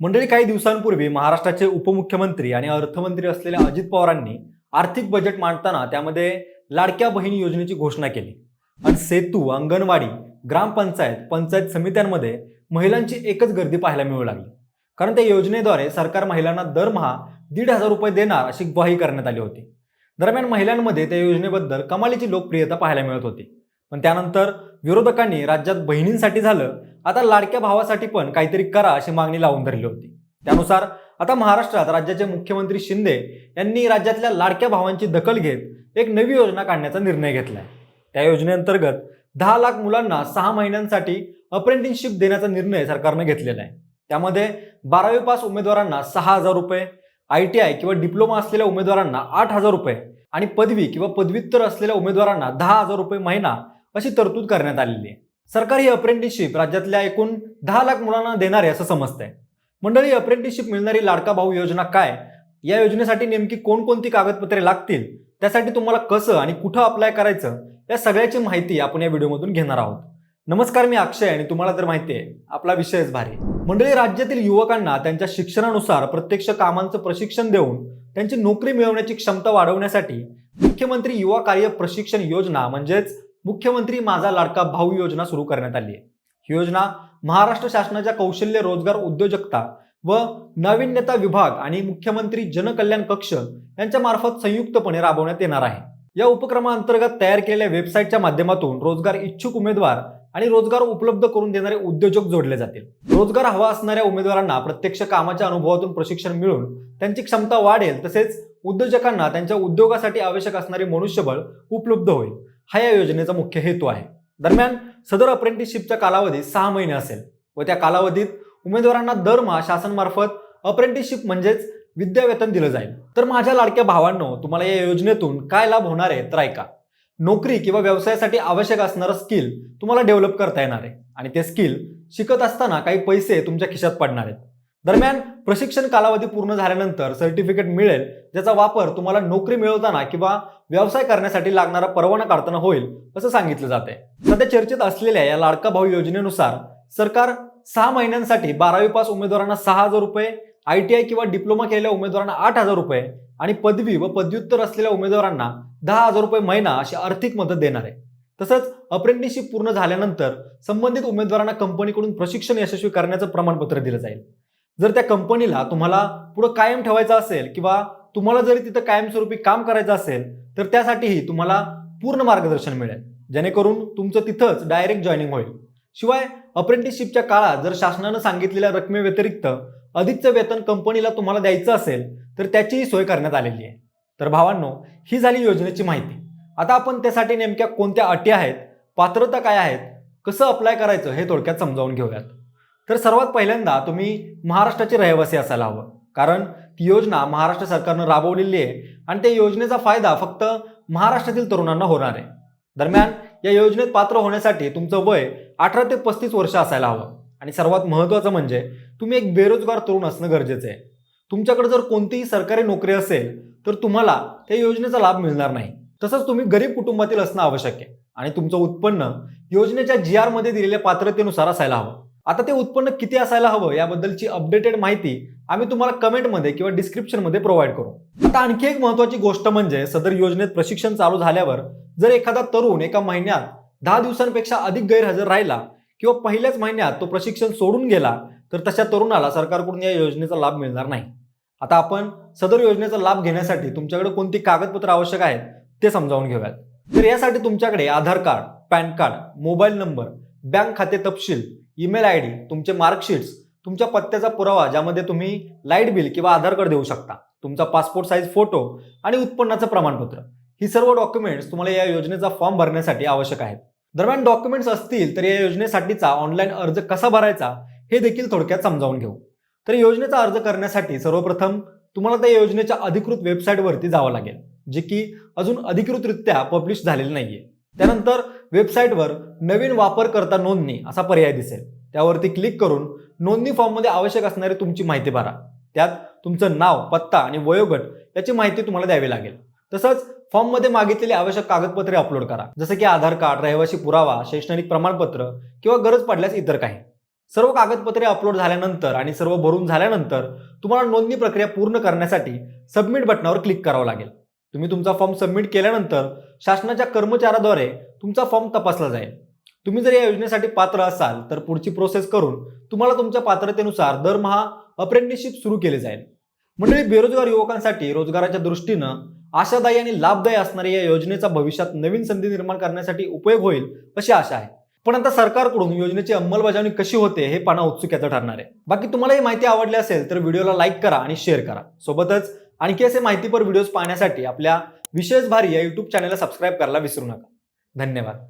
मंडळी काही दिवसांपूर्वी महाराष्ट्राचे उपमुख्यमंत्री आणि अर्थमंत्री असलेल्या अजित पवारांनी आर्थिक बजेट मांडताना त्यामध्ये लाडक्या बहिणी योजनेची घोषणा केली. आणि सेतू अंगणवाडी ग्रामपंचायत पंचायत समित्यांमध्ये महिलांची एकच गर्दी पाहायला मिळू लागली. कारण त्या योजनेद्वारे सरकार महिलांना दरमहा दीड हजार रुपये देणार अशी ग्वाही करण्यात आली होती. दरम्यान महिलांमध्ये त्या योजनेबद्दल कमालीची लोकप्रियता पाहायला मिळत होती. पण त्यानंतर विरोधकांनी राज्यात बहिणींसाठी झालं आता लाडक्या भावासाठी पण काहीतरी करा अशी मागणी लावून धरली होती. त्यानुसार आता महाराष्ट्रात राज्याचे मुख्यमंत्री शिंदे यांनी राज्यातल्या लाडक्या भावांची दखल घेत एक नवी योजना काढण्याचा निर्णय घेतलाय. त्या योजनेअंतर्गत दहा लाख मुलांना सहा महिन्यांसाठी अप्रेंटिसशिप देण्याचा निर्णय सरकारनं घेतलेला आहे. त्यामध्ये बारावी पास उमेदवारांना सहा हजार रुपये आय टी आय किंवा डिप्लोमा असलेल्या उमेदवारांना आठ हजार रुपये आणि पदवी किंवा पदव्युत्तर असलेल्या उमेदवारांना दहा हजार रुपये महिना अशी तरतूद करण्यात आलेली आहे. सरकार ही अप्रेंटिसशिप राज्यातल्या एकूण दहा लाख मुलांना देणार आहे असं समजतंय. मंडळी अप्रेंटिसशिप मिळणारी लाडका भाऊ योजना काय? या योजनेसाठी नेमकी कोणकोणती कागदपत्रे लागतील? त्यासाठी तुम्हाला कसं आणि कुठं अप्लाय करायचं? या सगळ्याची माहिती आपण या व्हिडिओमधून घेणार आहोत. नमस्कार मी अक्षय आणि तुम्हाला तर माहिती आहे आपला विषयच भारी. मंडळी राज्यातील युवकांना त्यांच्या शिक्षणानुसार प्रत्यक्ष कामांचं प्रशिक्षण देऊन त्यांची नोकरी मिळवण्याची क्षमता वाढवण्यासाठी मुख्यमंत्री युवा कार्य प्रशिक्षण योजना म्हणजेच मुख्यमंत्री माझा लाडका भाऊ योजना सुरू करण्यात आली आहे. ही योजना महाराष्ट्र शासनाच्या कौशल्य रोजगार उद्योजकता व नाविन्यता विभाग आणि मुख्यमंत्री जनकल्याण कक्ष यांच्या मार्फत संयुक्तपणे राबवण्यात येणार आहे. या उपक्रमाअंतर्गत तयार केलेल्या वेबसाईटच्या माध्यमातून रोजगार इच्छुक उमेदवार आणि रोजगार उपलब्ध करून देणारे उद्योजक जोडले जातील. रोजगार हवा असणाऱ्या उमेदवारांना प्रत्यक्ष कामाच्या अनुभवातून प्रशिक्षण मिळून त्यांची क्षमता वाढेल तसेच उद्योजकांना त्यांच्या उद्योगासाठी आवश्यक असणारे मनुष्यबळ उपलब्ध होईल. हा या योजनेचा मुख्य हेतू आहे. दरम्यान सदर अप्रेंटिसशिपचा कालावधी सहा महिने असेल व त्या कालावधीत उमेदवारांना दरमहा शासनमार्फत अप्रेंटिसशिप म्हणजेच विद्यावेतन दिलं जाईल. तर माझ्या लाडक्या भावांनो तुम्हाला या योजनेतून काय लाभ होणार आहे तर ऐका. नोकरी किंवा व्यवसायासाठी आवश्यक असणारं स्किल तुम्हाला डेव्हलप करता येणार आहे. आणि ते स्किल शिकत असताना काही पैसे तुमच्या खिशात पडणार आहेत. दरम्यान प्रशिक्षण कालावधी पूर्ण झाल्यानंतर सर्टिफिकेट मिळेल ज्याचा वापर तुम्हाला नोकरी मिळवताना किंवा व्यवसाय करण्यासाठी लागणारा परवाना काढताना होईल असं सांगितलं जाते. सध्या चर्चेत असलेल्या या लाडका भाऊ योजनेनुसार सरकार सहा महिन्यांसाठी बारावी पास उमेदवारांना सहा हजार रुपये आय टी आय किंवा डिप्लोमा केलेल्या उमेदवारांना आठ हजार रुपये आणि पदवी व पदव्युत्तर असलेल्या उमेदवारांना दहा हजार रुपये महिना अशी आर्थिक मदत देणार. आहे तसंच अप्रेंटिसशिप पूर्ण झाल्यानंतर संबंधित उमेदवारांना कंपनीकडून प्रशिक्षण यशस्वी करण्याचं प्रमाणपत्र दिलं जाईल. जर त्या कंपनीला तुम्हाला पुढं कायम ठेवायचं असेल किंवा तुम्हाला जरी तिथं कायमस्वरूपी काम करायचं असेल तर त्यासाठीही तुम्हाला पूर्ण मार्गदर्शन मिळेल. जेणेकरून तुमचं तिथंच डायरेक्ट जॉईनिंग होईल. शिवाय अप्रेंटिसशिपच्या काळात जर शासनानं सांगितलेल्या रकमेव्यतिरिक्त अधिकचं वेतन कंपनीला तुम्हाला द्यायचं असेल तर त्याचीही सोय करण्यात आलेली आहे. तर भावांनो ही झाली योजनेची माहिती. आता आपण त्यासाठी नेमक्या कोणत्या अटी आहेत पात्रता काय आहेत कसं अप्लाय करायचं हे थोडक्यात समजावून घेऊयात. तर सर्वात पहिल्यांदा तुम्ही महाराष्ट्राचे रहिवासी असायला हवं. कारण ती योजना महाराष्ट्र सरकारनं राबवलेली आहे आणि त्या योजनेचा फायदा फक्त महाराष्ट्रातील तरुणांना होणार आहे. दरम्यान या योजनेत पात्र होण्यासाठी तुमचं वय अठरा ते पस्तीस वर्ष असायला हवं. आणि सर्वात महत्त्वाचं म्हणजे तुम्ही एक बेरोजगार तरुण असणं गरजेचं आहे. तुमच्याकडे जर कोणतीही सरकारी नोकरी असेल तर तुम्हाला त्या योजनेचा लाभ मिळणार नाही. तसंच तुम्ही गरीब कुटुंबातील असणं आवश्यक आहे. आणि तुमचं उत्पन्न योजनेच्या जी आरमध्ये दिलेल्या पात्रतेनुसार असायला हवं. आता ते उत्पन्न किती असायला हवं याबद्दलची अपडेटेड माहिती आम्ही तुम्हाला कमेंटमध्ये किंवा डिस्क्रिप्शनमध्ये प्रोव्हाइड करू. आता आणखी एक महत्वाची गोष्ट म्हणजे सदर योजनेत प्रशिक्षण चालू झाल्यावर जर एखादा तरुण एका महिन्यात दहा दिवसांपेक्षा अधिक गैरहजर राहिला किंवा पहिल्याच महिन्यात तो प्रशिक्षण सोडून गेला तर तशा तरुणाला सरकारकडून या योजनेचा लाभ मिळणार नाही. आता आपण सदर योजनेचा लाभ घेण्यासाठी तुमच्याकडे कोणती कागदपत्र आवश्यक आहेत ते समजावून घेऊयात. तर यासाठी तुमच्याकडे Aadhaar card PAN card mobile number bank खाते तपशील ईमेल आय डी तुमचे मार्कशीट्स तुमच्या पत्त्याचा पुरावा ज्यामध्ये तुम्ही लाइट बिल किंवा आधार कार्ड देऊ शकता तुमचा पासपोर्ट साईज फोटो आणि उत्पन्नाचं प्रमाणपत्र. ही सर्व डॉक्युमेंट्स तुम्हाला या योजनेचा फॉर्म भरण्यासाठी आवश्यक आहेत. दरम्यान डॉक्युमेंट्स असतील तर या योजनेसाठीचा ऑनलाईन अर्ज कसा भरायचा हे देखील थोडक्यात समजावून घेऊ. तर योजनेचा अर्ज करण्यासाठी सर्वप्रथम तुम्हाला त्या योजनेच्या अधिकृत वेबसाईटवरती जावं लागेल जे की अजून अधिकृतरित्या पब्लिश झालेली नाहीये. त्यानंतर वेबसाईटवर नवीन वापरकर्ता नोंदणी असा पर्याय दिसेल. त्यावरती क्लिक करून नोंदणी फॉर्ममध्ये आवश्यक असणारी तुमची माहिती भरा. त्यात तुमचं नाव पत्ता आणि वयोगट याची माहिती तुम्हाला द्यावी लागेल. तसंच फॉर्ममध्ये मागितलेली आवश्यक कागदपत्रे अपलोड करा. जसं की आधार कार्ड रहिवासी पुरावा शैक्षणिक प्रमाणपत्र किंवा गरज पडल्यास इतर काही. सर्व कागदपत्रे अपलोड झाल्यानंतर आणि सर्व भरून झाल्यानंतर तुम्हाला नोंदणी प्रक्रिया पूर्ण करण्यासाठी सबमिट बटनावर क्लिक करावं लागेल. तुम्ही तुमचा फॉर्म सबमिट केल्यानंतर शासनाच्या कर्मचाऱ्याद्वारे तुमचा फॉर्म तपासला जाईल. तुम्ही जर या योजनेसाठी पात्र असाल तर पुढची प्रोसेस करून तुम्हाला तुमच्या पात्रतेनुसार दरमहा अप्रेंटिसशिप सुरू केले जाईल. मंडळी बेरोजगार युवकांसाठी रोजगाराच्या दृष्टीनं आशादायी आणि लाभदायी असणाऱ्या या योजनेचा भविष्यात नवीन संधी निर्माण करण्यासाठी उपयोग होईल अशी आशा आहे. पण आता सरकारकडून योजनेची अंमलबजावणी कशी होते हे पाना उत्सुक्याचं ठरणार आहे. बाकी तुम्हाला ही माहिती आवडली असेल तर व्हिडिओला लाईक करा आणि शेअर करा. सोबतच आणखी असे माहितीपर व्हिडिओज पाहण्यासाठी आपल्या विशेष भारी या युट्यूब चॅनलला सबस्क्राईब करायला विसरू नका. धन्यवाद.